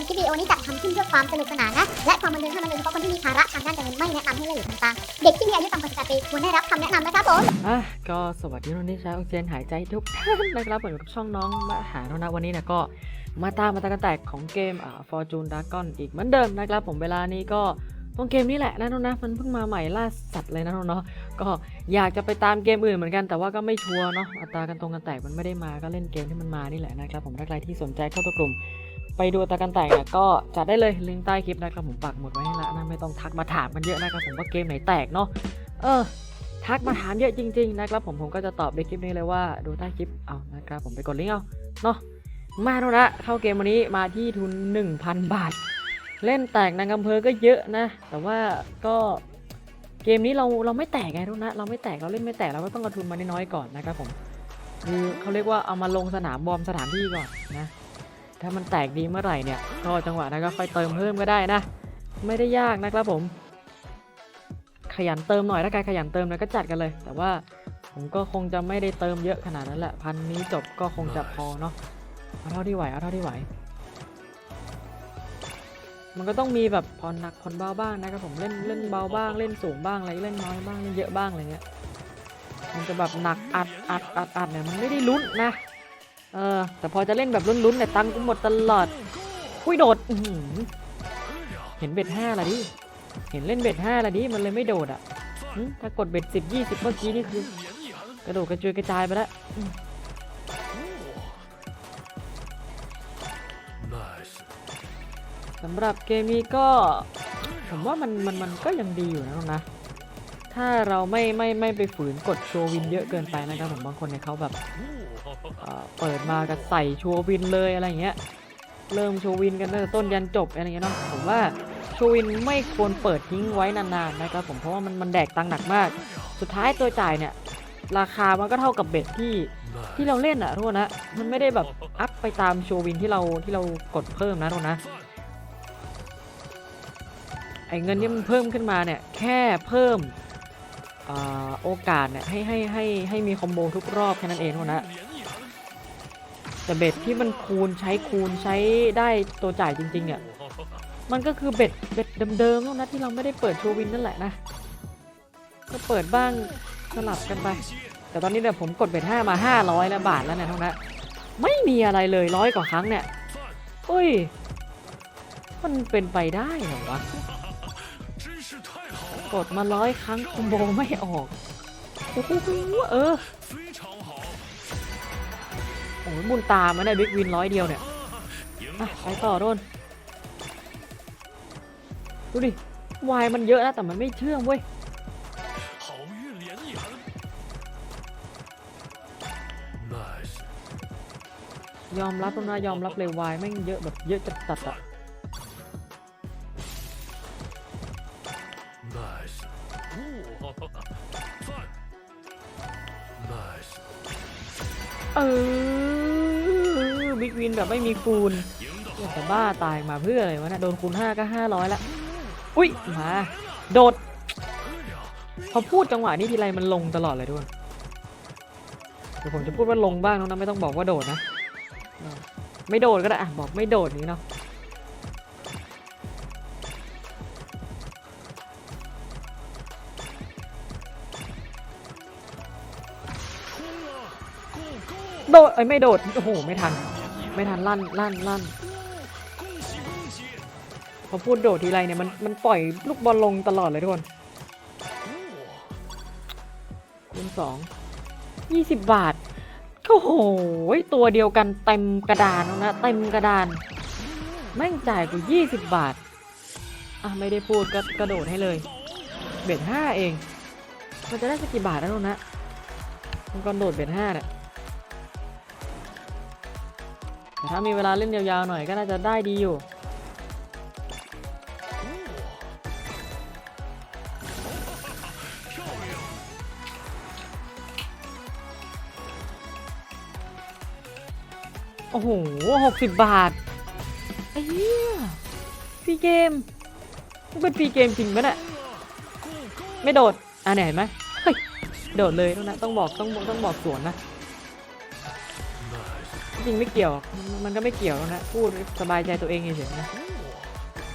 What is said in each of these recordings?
มคลิปวิดีโอนี้จัดทำขึ้นเพื่อความสนุกสนานนะ และความบันเทิงเท่านั้นโดยเฉพาะคนที่มีภาระทางด้านการเงินไม่แนะนำให้เล่นหรือทำตามเด็กที่มีอายุต่ำกว่า18ปีควรได้รับคำแนะนำนะครับผมอะก็สวัสดีทุกท่านที่ใช้ออกซิเจนหายใจทุกท่านนะครับผมอยู่กับช่องน้องมาหาโนนะวันนี้นี่ยก็มาตามมาตากันแตกของเกมอ่า Fortune Dragon อีกเหมือนเดิมนะครับผมเวลานี้ก็ต้องเกมนี้แหละนะโนนะมันเพิ่งมาใหม่ล่าสัตว์เลยนะโนเนาะก็อยากจะไปตามเกมอื่นเหมือนกันแต่ว่าก็ไม่ชัวร์เนาะอัตรากันตรงกันแตกมันไม่ได้มาก็เล่นเกมที่มันมานี่แหละนะครับผมถ้าใครที่สนใจเข้าตัวกลุ่ม ไปดูตรากันแตกเนี่ยก็จัดได้เลยลิงก์ใต้คลิปนะครับผมปักหมุดไว้ให้ละนะไม่ต้องทักมาถามกันเยอะนะครับผมว่าเกมไหนแตกเนาะเออทักมาถามเยอะจริง ๆ นะครับผมผมก็จะตอบในคลิปนี้เลยว่าดูใต้คลิปเอานะครับผมไปกดลิงก์เอาเนาะมาแล้วนะเข้าเกมวันนี้มาที่ทุน 1,000 บาท เล่นแตกนางอำเภอก็เยอะนะ แต่ว่าก็เกมนี้เราเราไม่แตกไงทุกนะ เราไม่แตกเราเล่นไม่แตกเราก็ต้องกระทุนมาน้อยๆก่อนนะครับผมคือเขาเรียกว่าเอามาลงสนามบอมสถานที่ก่อนนะ ถ้ามันแตกดีเมื่อไหร่เนี่ยก็จังหวะนั้นก็ค่อยเติมเพิ่มก็ได้นะ ไม่ได้ยากนะครับผม ขยันเติมหน่อยถ้าใครขยันเติมแล้วก็จัดกันเลย แต่ว่าผมก็คงจะไม่ได้เติมเยอะขนาดนั้นแหละพันนี้จบก็คงจะพอเนาะเอาเท่าที่ไหวเอาเท่าที่ไหว มันก็ต้องมีแบบผ่อนหนักผ่อนเบาบ้างนะครับผมเล่นเล่นเบาบ้างเล่นสูงบ้างอะไรเล่นน้อยบ้างเล่นเยอะบ้างอะไรเงี้ยมันจะแบบหนักอัดอัดอัดอัดเนี่ยมันไม่ได้ลุ้นนะ เออ แต่พอจะเล่นแบบลุ้นๆเนี่ยตังค์กูหมดตลอดอุ้ยโดดเห็นเบ็ดห้าละดิ เห็นเล่นเบ็ดห้าละดิ มันเลยไม่โดดอะ ถ้ากดเบ็ดสิบยี่สิบเมื่อกี้นี่คือ กระโดดกระจุยกระจายไปแล้วสำหรับเกมนี้ก็ ผมว่ามันมันมันก็ยังดีอยู่นะน้องนะ ถ้าเราไม่ไม่ไม่ไปฝืนกดโชว์วินเยอะเกินไปนะครับผมบางคนเนี่ยเขาแบบเอ่อเปิดมาก็ใส่โชว์วินเลยอะไรเงี้ยเริ่มโชว์วินกันตั้งแต่ต้นยันจบอะไรเงี้ยเนาะผมว่าโชวินไม่ควรเปิดทิ้งไว้นานๆนะครับผมเพราะว่ามันมันแดกตังค์หนักมาก สุดท้ายตัวจ่ายเนี่ยราคามันก็เท่ากับเบ็ดที่ที่เราเล่นอะทุกคนนะมันไม่ได้แบบอัพไปตามโชวินที่เราที่เรากดเพิ่มนะทุกคนนะไอ้เงินที่มันเพิ่มขึ้นมาเนี่ยแค่เพิ่ม โอกาสเนี่ยให้ให้ให้ให้มีคอมโบทุกรอบแค่นั้นเองทุกคนนะแต่เบ็ดที่มันคูณใช้คูณใช้ได้ตัวจ่ายจริง ๆ เนี่ย มันก็คือเบ็ดเบ็ดเดิมๆแล้วนะที่เราไม่ได้เปิดโชว์วินนั่นแหละนะ ก็เปิดบ้างสลับกันไป แต่ตอนนี้เนี่ยผมกดเบ็ดห้ามา 500แล้วบาทแล้วเนี่ยเท่านั้นไม่มีอะไรเลยร้อยกว่าครั้งเนี่ยเฮ้ย มันเป็นไปได้เหรอวะ กดมาร้อยครั้งคอมโบไม่ออกโอ้โหเออโอ้ยบุญตามันได้บิ๊กวินร้อยเดียวเนี่ยไปต่อโดนดูดิวายมันเยอะนะแต่มันไม่เชื่องเว้ยยอมรับนะยอมรับเลยวายแม่งเยอะแบบเยอะจัดจัดๆอะ เออบิ๊กวินแบบไม่มีคูณแต่บ้าตายมาเพื่ออะไรวะนะโดนคูณ5ก็ 500 ละ อุ้ยมา โดดพอพูดจังหวะนี้ทีไรมันลงตลอดเลยทุกคนเดี๋ยวผมจะพูดว่าลงบ้างนะไม่ต้องบอกว่าโดดนะ ไม่โดดก็ได้อะบอกไม่โดดนี้เนาะ อ้ยไม่โดด โอ้โห ไม่ทัน ไม่ทันลั่นลั่นลั่นพอพูดโดดทีไรเนี่ยมันมันปล่อยลูกบอลลงตลอดเลยทุกคนคูณสองยี่สิบบาทโอ้โหตัวเดียวกันเต็มกระดานแล้วนะเต็มกระดานแม่งจ่ายกูยี่สิบบาท อะ ไม่ได้พูดก็กระโดดให้เลย เบ็ดห้าเอง มันจะได้สักกี่บาทนะลูกนะมันก็โดดเบ็ดห้าเนี่ย แต่ถ้ามีเวลาเล่นยาวๆหน่อยก็น่าจะได้ดีอยู่โอ้โหหกสิบบาทไอ้เหี้ยฟรีเกมมันเป็นฟรีเกมจริงปะเนี่ยไม่โดด อะเนี่ยเห็นไหมเฮ้ยโดดเลยต้องนะต้องบอกต้องต้องบอกสวนนะ จริงไม่เกี่ยวมันก็ไม่เกี่ยวนะพูดสบายใจตัวเองเฉยๆนะ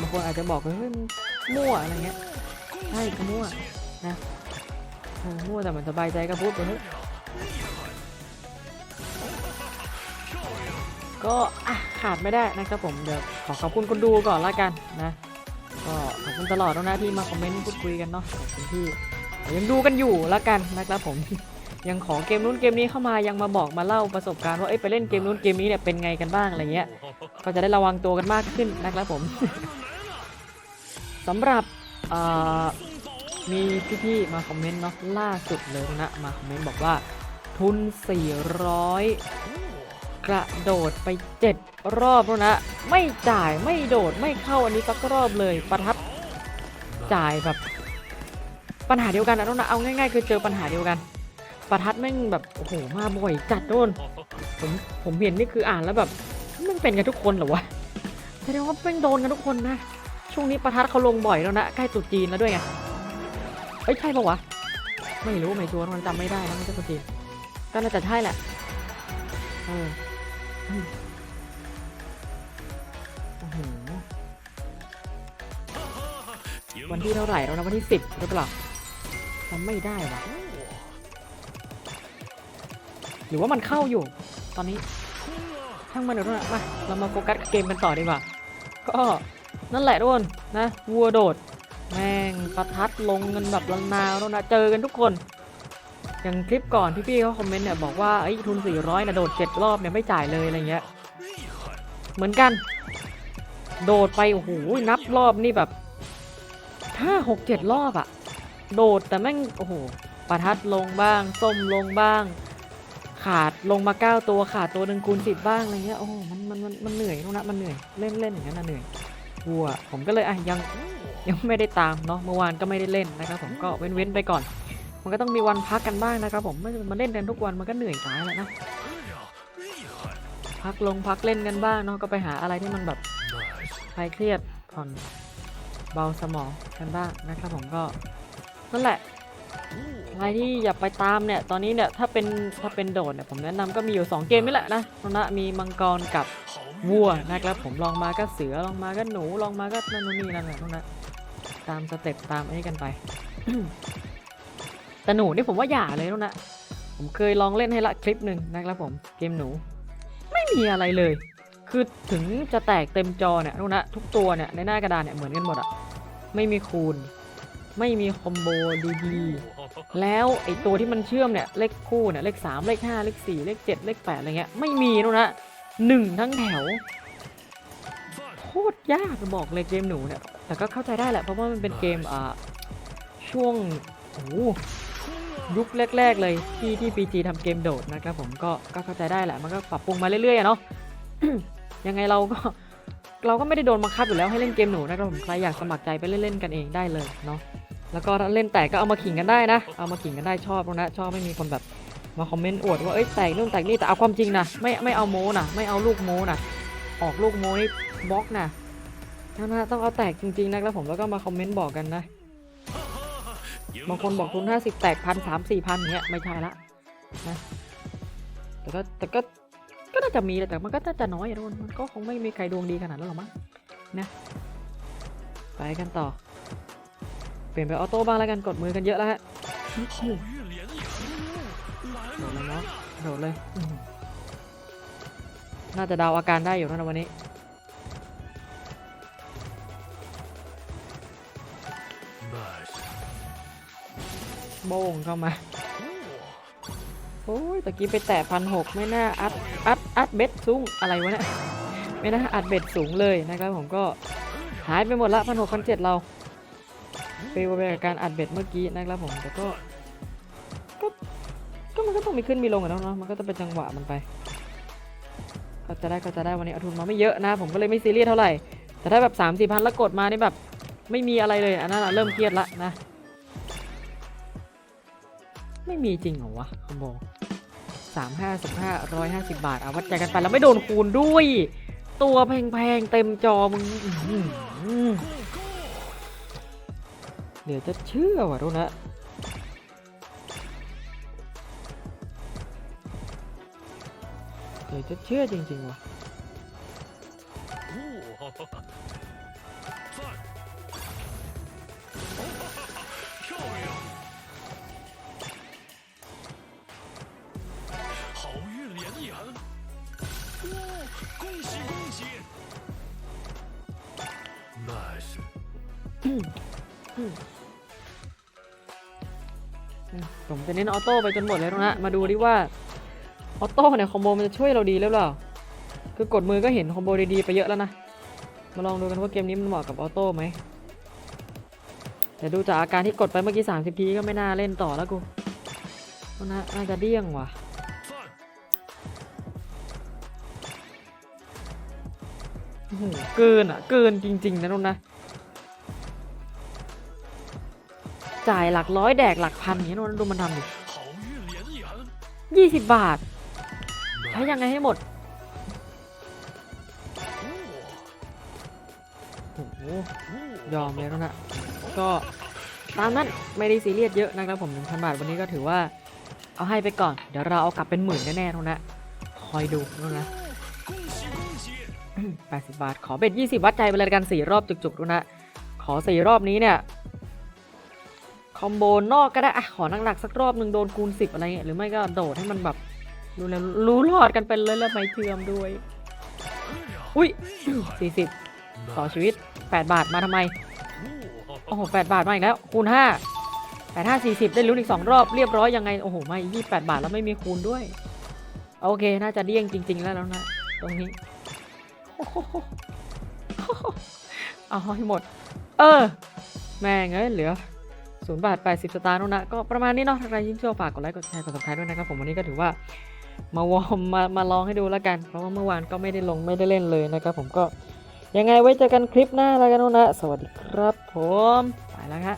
บางคนอาจจะบอกว่าเฮ้ยมันมั่วอะไรเงี้ยใช่ก็มั่วนะมั่วแต่มันสบายใจก็พูดไปเถอะก็ขาดไม่ได้นะครับผมเดี๋ยวขอขอบคุณคนดูก่อนละกันนะก็ขอบคุณตลอดแล้วนะที่มาคอมเมนต์พูดคุยกันเนาะขอบคุณที่ยังดูกันอยู่ละกันนะครับผม ยังขอเกมนู้นเกมนี้เข้ามายังมาบอกมาเล่าประสบการณ์ว่าเอ้ยไปเล่นเกมนู้นเกมนี้เนี่ยเป็นไงกันบ้างอะไรเงี้ยก็จะได้ระวังตัวกันมากขึ้นนะครับผมสำหรับมีพี่ๆมาคอมเมนต์เนาะล่าสุดเลยนะมาคอมเมนต์บอกว่าทุน 400 กระโดดไป 7 รอบแล้วนะ ไม่จ่ายไม่โดดไม่เข้าอันนี้สักรอบเลยประทับจ่ายแบบปัญหาเดียวกันนะน้องนะเอาง่ายๆคือเจอปัญหาเดียวกัน ประทัดแม่งแบบโอ้โหมาบ่อยจัดโดนผมผมเห็นนี่คืออ่านแล้วแบบมันเป็นกันทุกคนเหรอวะแสดงว่าแม่งโดนกันทุกคนนะช่วงนี้ประทัดเขาลงบ่อยแล้วนะใกล้ตรุษจีนแล้วด้วยไงเอ้ยใช่ปะวะไม่รู้ไม่ชัวร์มันจำไม่ได้นะมันจะตรุษจีนก็น่าจะใช่แหละเออวันที่เท่าไหร่แล้วนะวันที่สิบหรือเปล่าจำไม่ได้วะ หรือว่ามันเข้าอยู่ ตอนนี้ช่างมันเดี๋ยวนะมาเรามาโฟกัสเกมกันต่อดีกว่าก็นั่นแหละทุกคนนะวัวโดด แม่งประทัดลงกันแบบละนาวแล้วนะเจอกันทุกคน อย่างคลิปก่อนที่พี่เขาคอมเมนต์เนี่ยบอกว่าไอ้ทุน 400นะโดด 7 รอบเนี่ยไม่จ่ายเลยอะไรเงี้ยเหมือนกัน โดดไปโอ้โหนับรอบนี่แบบห้าหกเจ็ดรอบอะโดดแต่แม่งโอ้โหประทัดลงบ้างส้มลงบ้าง ขาดลงมาเก้าตัวขาดตัวหนึ่งคูณสิบบ้างอะไรเงี้ยโอ้มันมันมันมันเหนื่อยนะมันเหนื่อยเล่นเล่นอย่างนั้นนะเหนื่อยวัวผมก็เลยอะยังยังไม่ได้ตามเนาะเมื่อวานก็ไม่ได้เล่นนะครับผมก็เว้นเว้นๆไปก่อน มันก็ต้องมีวันพักกันบ้างนะครับผมไม่มาเล่นกันทุกวันมันก็เหนื่อยตายแหละนะพักลงพักเล่นกันบ้างเนาะก็ไปหาอะไรที่มันแบบคลายเครียดผ่อนเบาสมองกันบ้างนะครับผมก็นั่นแหละ ใครที่อยากไปตามเนี่ยตอนนี้เนี่ยถ้าเป็นถ้าเป็นโดดเนี่ยผมแนะนำก็มีอยู่ 2 เกมนี่แหละนะนะมีมังกรกับวัวนะครับผมลองมาก็เสือลองมาก็หนูลองมาก็นั่นนู่นนี่นั่นแหละนั่นนะตามสเต็ปตามไอ้นี่กันไปแต่หนูนี่ผมว่าอย่าเลยนั่นนะผมเคยลองเล่นให้ละคลิปหนึ่งนะครับผมเกมหนู ไม่มีอะไรเลย คือถึงจะแตกเต็มจอเนี่ยนู่นนะทุกตัวเนี่ยในหน้ากระดานเนี่ยเหมือนกันหมดอะไม่มีคูณ ไม่มีคอมโบดีๆ แล้วไอตัวที่มันเชื่อมเนี่ย เลขคู่เนี่ย เลขสามเลขห้าเลขสี่เลขเจ็ดเลขแปดอะไรเงี้ย ไม่มีนู่นนะหนึ่งทั้งแถว โคตรยากบอกเลยเกมหนูเนี่ย แต่ก็เข้าใจได้แหละ เพราะว่ามันเป็นเกมอ่าช่วงโอ้โหยุคแรก ๆ เลยที่ที่ PG ทำเกมโดดนะครับผมก็ก็เข้าใจได้แหละ มันก็ปรับปรุงมาเรื่อยๆอะเนาะยังไงเราก็เราก็ไม่ได้โดนบังคับอยู่แล้วให้เล่นเกมหนูนะครับผมใครอยากสมัครใจไปเล่นๆกันเองได้เลยเนาะ แล้วก็ถ้าเล่นแตกก็เอามาขิงกันได้นะ เอามาขิงกันได้ชอบนะ ชอบไม่มีคนแบบมาคอมเมนต์อวดว่าเอ้ยแตกนู่นแตกนี่แต่เอาความจริงนะไม่ไม่เอาโม้นะไม่เอาลูกโม้นะออกลูกโม้นี่บล็อกนะนะนะต้องเอาแตกจริงๆนะครับผมแล้วก็มาคอมเมนต์บอกกันนะบางคนบอกทุนห้าสิบแตกพันสามสี่พันเนี้ยไม่ใช่ละนะแต่ก็แต่ก็ก็น่าจะมีแหละแต่มันก็น่าจะน้อยอะทุกคนมันก็คงไม่มีใครดวงดีขนาดนั้นหรอกมั้งนะไปกันต่อ ลี่ยนไปออโต้บ้างแล้วกันกดมือกันเยอะแล้วฮะโดดเลยเนาะโดดเลยน่าจะเดาอาการได้อยู่นะวันนี้โบ้งเข้ามาโอ้ยตะกี้ไปแตะพันหกไม่น่าอัดอัดอัดเบ็ดสูงอะไรวะเนี่ยไม่น่าอัดเบ็ดสูงเลยนะครับผมก็หายไปหมดละพันหกพันเจ็ดเรา ลไปกับการอัดเบ็ดเมื่อกี้นะครับผมแต่ก็ก็ก็มันก็ต้องมีขึ้นมีลงอะเนาะเนาะมันก็จะเป็นจังหวะมันไปก็จะได้ก็จะได้วันนี้เอาทุนมาไม่เยอะนะ ผมก็เลยไม่ซีเรียสเท่าไหร่ แต่ถ้าแบบสามสี่พันแล้วกดมานี่แบบไม่มีอะไรเลยอันนั้นเริ่มเครียดละนะ ไม่มีจริงเหรอวะคอมโบสามห้าสิบห้าร้อยห้าสิบบาทเอาวัดใจกันไปแล้วไม่โดนคูณด้วย ตัวแพงๆเต็มจอมึง อื้อหือเดี๋ยวจะเชื่อว่ะทุกนะเดี๋ยวจะเชื่อจริงๆว่ะ哦， ผมจะเน้นออโต้ไปจนหมดเลยนะมาดูดิว่าออโต้เนี่ยคอมโบมันจะช่วยเราดีหรือเปล่า คือกดมือก็เห็นคอมโบดีๆไปเยอะแล้วนะ มาลองดูกันว่าเกมนี้มันเหมาะกับออโต้ไหม แต่ดูจากอาการที่กดไปเมื่อกี้ 30 ทีก็ไม่น่าเล่นต่อแล้วกูก็น่าน่าจะเดี้ยงว่ะ！โอ้โหเกินอะ เกินจริง ๆ นะนุ่นนะ จ่ายหลักร้อยแดกหลักพันอย่างนี้นดูมันทำดิยี่สิบบาท ใช้ยังไงให้หมดยอมเลยนะนะก็ตามนั้นไม่ได้ซีเรียสเยอะนะครับผมหนึ่งพันบาทวันนี้ก็ถือว่า เอาให้ไปก่อน เดี๋ยวเราเอากลับเป็นหมื่นแน่ๆทุกนะ คอยดูนู่นนะแปดสิบบาท ขอเบ็ดยี่สิบวัดใจไปเลยกันสี่รอบจุกๆดูนะ ขอสี่รอบนี้เนี่ย คอมโบนอกก็ได้อะขอหนักๆสักรอบหนึ่งโดนคูณ10 อะไรเงี้ยหรือไม่ก็โดดให้มันแบบรู้แล้วรู้รอดกันไปเลยแล้วไม่เชื่มด้วย อุ้ย40ต่อชีวิต 8 บาทมาทำไม โอ้โห 8 บาทมาอีกแล้ว คูณ 5 8 5 40 ได้ลุ้นอีก 2 รอบเรียบร้อยยังไง โอ้โห ไม่ 28 บาทแล้วไม่มีคูณด้วย โอเค น่าจะเดี้ยงจริง ๆ แล้วแล้วนะ ตรงนี้เอาให้หมด เออ แม่งเอ้ยเหลือ 0บาท80สตางค์แล้วนะก็ประมาณนี้เนาะถ้าใครยิ่งชอบฝากกดไลค์กดแชร์กด subscribe ด้วยนะครับผมวันนี้ก็ถือว่ามาวอร์มมามาลองให้ดูแล้วกัน เพราะว่าเมื่อวานก็ไม่ได้ลงไม่ได้เล่นเลยนะครับผมก็ยังไงไว้เจอกันคลิปหน้าแล้วกันนะสวัสดีครับผมไปแล้วฮะ